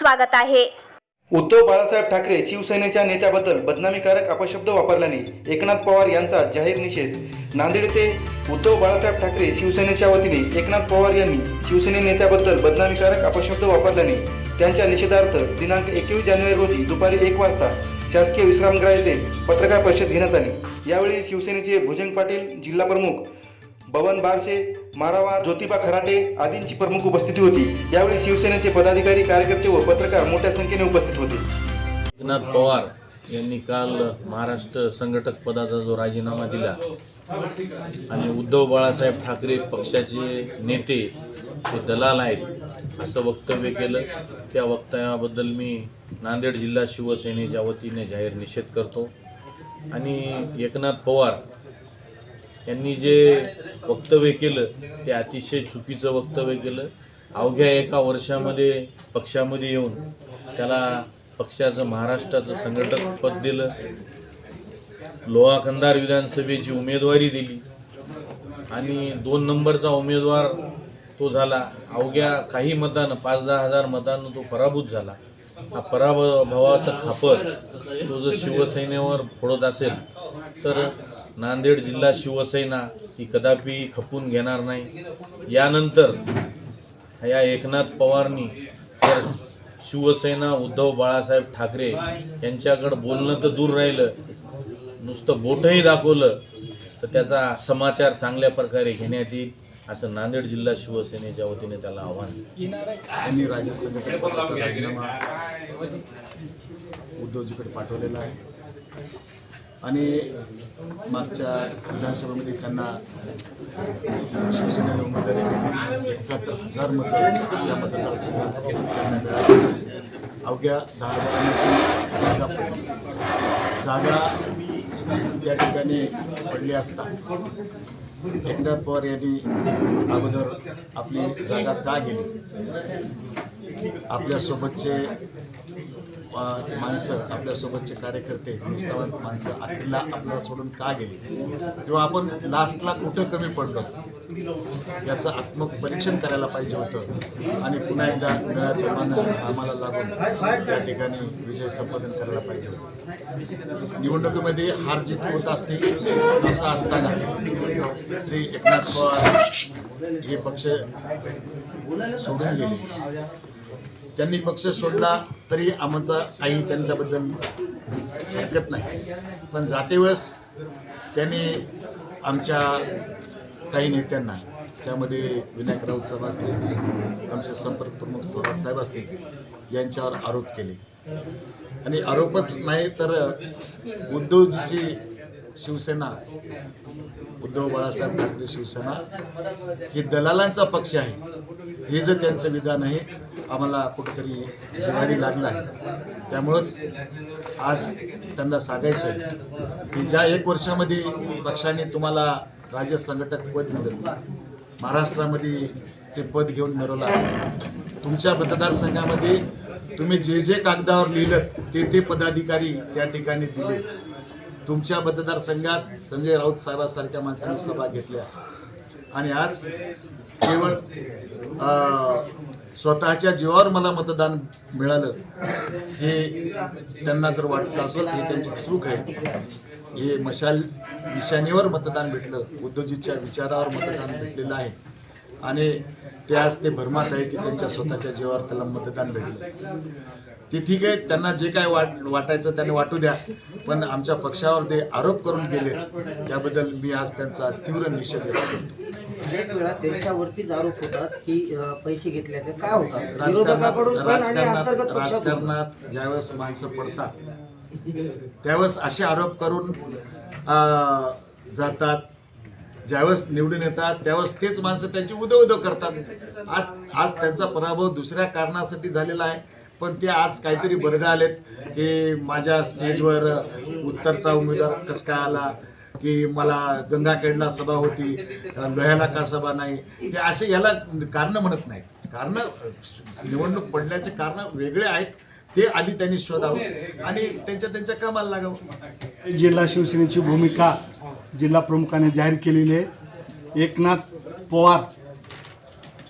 स्वागत आहे. उद्धव बाळासाहेब ठाकरे शिवसेनेच्या नेत्याबद्दल बदनामीकारक अपशब्द वापरल्याने एकनाथ पवार यांचा जाहीर निषेध. नांदेड येथे उद्धव बाळासाहेब ठाकरे शिवसेनेच्या वतीने एकनाथ पवार यांनी शिवसेने नेत्याबद्दल बदनामीकारक अपशब्द वापरल्याने त्यांच्या निषेधार्थ दिनांक एकवीस जानेवारी रोजी दुपारी एक वाजता शासकीय विश्रामगृह येथे पत्रकार परिषद घेण्यात आली. यावेळी शिवसेनेचे भुजंग पाटील जिल्हा प्रमुख बबन बारशे मारावा ज्योतिबा खराटे आदींची प्रमुख उपस्थिती होती. यावेळी शिवसेनेचे पदाधिकारी कार्यकर्ते व पत्रकार मोठ्या संख्येने उपस्थित होते. एकनाथ पवार यांनी काल महाराष्ट्र संघटक पदाचा जो राजीनामा दिला आणि उद्धव बाळासाहेब ठाकरे पक्षाचे नेते ते दलाल आहेत असं वक्तव्य केलं. त्या वक्तव्याबद्दल मी नांदेड जिल्हा शिवसेनेच्या वतीने जाहीर निषेध करतो. आणि एकनाथ पवार यांनी जे वक्तव्य केलं ते अतिशय चुकीचं वक्तव्य केलं. अवघ्या एका वर्षामध्ये पक्षामध्ये येऊन त्याला पक्षाचं महाराष्ट्राचं संघटक पद दिलं. लोहा कंधार विधानसभेची उमेदवारी दिली. आणि दोन नंबरचा उमेदवार तो झाला. अवघ्या काही मतानं पाच दहा हजार मतानं तो पराभूत झाला. हा पराभवाचा खापर तो जर शिवसेनेवर फोडत असेल तर नांदेड जिल्हा शिवसेना ही कदापि खपून घेणार नाही. यानंतर या एकनाथ पवारनी शिवसेना उद्धव बाळासाहेब ठाकरे यांच्याकडं बोलणं तर दूर राहिलं. नुसतं बोटही दाखवलं. तर त्याचा समाचार चांगल्या प्रकारे घेण्यात येईल असं नांदेड जिल्हा शिवसेनेच्या वतीने त्याला आव्हान. आहे. त्यांनी राज्य संघटन राजीनामा उद्धवजीकडे पाठवलेला आहे. आणि मागच्या विधानसभेमध्ये त्यांना शिवसेनेने उमेदवारी दिली. एकाहत्तर हजार मतं या मतदारसंघात त्यांना मिळाली. अवघ्या दहा हजारांनी जागा पडली. जागा त्या ठिकाणी पडली असता एकनाथ पवार यांनी अगोदर आपली जागा का गेली? आपल्यासोबतचे माणसं आपल्यासोबतचे कार्यकर्ते निष्ठावान माणसं अखेरला आपल्याला सोडून का गेली? किंवा आपण लास्टला कुठं कमी पडलो? याचं आत्मपरीक्षण करायला पाहिजे होतं. आणि पुन्हा एकदा नव्या मान आम्हाला लागून त्या ठिकाणी विजय संपादन करायला पाहिजे होतं. निवडणुकीमध्ये हार जीत होत असते असं असताना श्री एकनाथ पवार हे पक्ष सोडून गेले. त्यांनी पक्ष सोडला तरी आमचा काही त्यांच्याबद्दल हरकत नाही. पण जातेवेळेस त्यांनी आमच्या काही नेत्यांना त्यामध्ये विनायक राऊत साहेब असतील आमचे संपर्क प्रमुख थोरात साहेब असतील यांच्यावर आरोप केले. आणि आरोपच नाही तर उद्धवजीची शिवसेना. उद्धव बाळासाहेब ठाकरे शिवसेना. ही दलालांचा पक्ष आहे. हे जर त्यांचं विधान आहे आम्हाला कुठेतरी जिव्हारी लागलं आहे. त्यामुळंच आज त्यांना सांगायचं आहे की ज्या एक वर्षामध्ये पक्षाने तुम्हाला राज्य संघटक पद दिलं महाराष्ट्रामध्ये ते पद घेऊन मिळवला तुमच्या मतदारसंघामध्ये तुम्ही जे जे कागदावर लिहिलं ते ते पदाधिकारी त्या ठिकाणी दिले तुमच्या मतदारसंघात संजय राऊत साहेबांसारख्या माणसांनी सभा घेतल्या आणि आज केवळ स्वतःच्या जीवावर मला मतदान मिळालं हे त्यांना जर वाटत असेल हे त्यांची चूक आहे हे मशाल निशाणीवर मतदान भेटलं उद्धवजीच्या विचारावर मतदान भेटलेलं आहे आणि ते आज ते भरमात आहे की त्यांच्या स्वतःच्या जीवावर त्याला मतदान भेटलं. ते ठीक आहे त्यांना जे काय वाट वाटायचं त्यांनी वाटू द्या पण आमच्या पक्षावर ते आरोप करून गेले त्याबद्दल मी आज त्यांचा तीव्र निषेध व्यक्त करतो. वेळा त्यांच्यावरतीच आरोप होतात की अ, पैसे घेतल्याचे काय होतात? राजकारणात राजकारणात ज्यावेळेस माणसं पडतात त्यावेळेस असे आरोप करून जातात ज्यावेळेस निवडून येतात त्यावेळेस तेच माणसं त्यांची उदो उदो करतात. आज आज त्यांचा पराभव दुसऱ्या कारणासाठी झालेला आहे. पण ते आज काहीतरी बरगळ आलेत की माझ्या स्टेजवर उत्तरचा उमेदवार कसं काय आला की मला गंगाखेडला सभा होती लोह्याला का सभा नाही? ते असे याला कारण म्हणत नाही कारण निवडणूक पडण्याचे कारण वेगळे आहेत. ते आधी त्यांनी शोधावं आणि त्यांच्या त्यांच्या कामाला लागावं. जिल्हा शिवसेनेची भूमिका जिल्हा प्रमुखाने जाहीर केलेली आहे एकनाथ पवार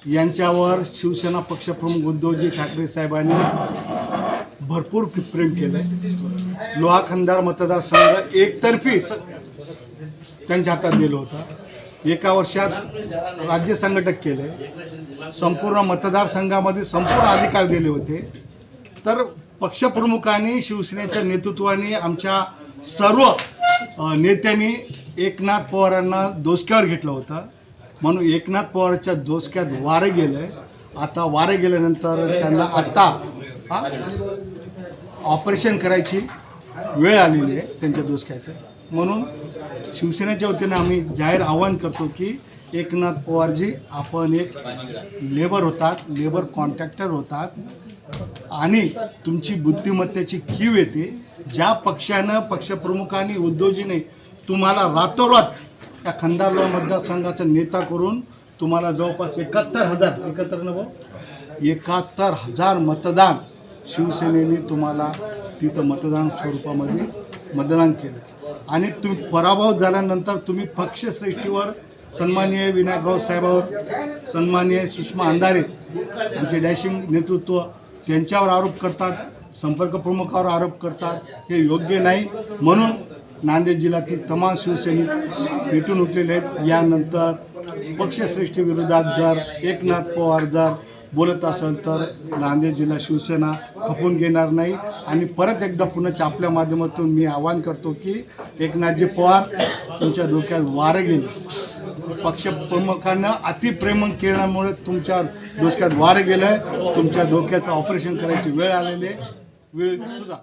यांच्यावर शिवसेना पक्षप्रमुख उद्धवजी ठाकरे साहेबांनी भरपूर प्रेम केलं लोहा खंदार मतदारसंघ एकतर्फी स त्यांच्या हातात दिलं होतं. एका वर्षात राज्य संघटक केले. संपूर्ण मतदारसंघामध्ये संपूर्ण अधिकार दिले होते. तर पक्षप्रमुखांनी शिवसेनेच्या नेतृत्वाने आमच्या सर्व नेत्यांनी एकनाथ पवारांना दोसक्यावर घेतलं होतं. म्हणून एकनाथ पवारच्या दोसक्यात वारं गेलं आहे आता वारं गेल्यानंतर त्यांना आत्ता ऑपरेशन करायची वेळ आलेली आहे त्यांच्या दोसक्याचं म्हणून शिवसेनेच्या वतीनं आम्ही जाहीर आवाहन करतो की एकनाथ पवारजी आपण एक लेबर होतात लेबर कॉन्ट्रॅक्टर होतात. आणि तुमची बुद्धिमत्तेची कीव येते. ज्या पक्षानं पक्षप्रमुखांनी उद्धवजीने तुम्हाला रातोरात त्या खंदारलो मतदारसंघाचा नेता करून तुम्हाला जवळपास एकाहत्तर हजार एकत्र न भाऊ एकाहत्तर हजार मतदान शिवसेनेने तुम्हाला तिथं मतदान स्वरूपामध्ये मतदान केलं. आणि तुम्ही पराभव झाल्यानंतर तुम्ही पक्षश्रेष्ठीवर सन्माननीय विनायकराव साहेबावर सन्माननीय सुषमा अंधारे आमचे डॅशिंग नेतृत्व त्यांच्यावर आरोप करतात संपर्क प्रमुखावर आरोप करतात हे योग्य नाही. म्हणून नांदेड जिल्ह्यातील तमाम शिवसैनिक पेटून उठलेले आहेत. यानंतर पक्षश्रेष्ठीविरोधात जर एकनाथ पवार जर बोलत असेल तर नांदेड जिल्हा शिवसेना खपून घेणार नाही. आणि परत एकदा पुन्हा आपल्या माध्यमातून मी आवाहन करतो की एकनाथजी पवार तुमच्या डोक्यात वारं गेलं पक्षप्रमुखांना अतिप्रेमन केल्यामुळे तुमच्या डोक्यात वारं गेलं आहे तुमच्या डोक्याचं ऑपरेशन करायची वेळ आलेली आहे. वेळ सुद्धा.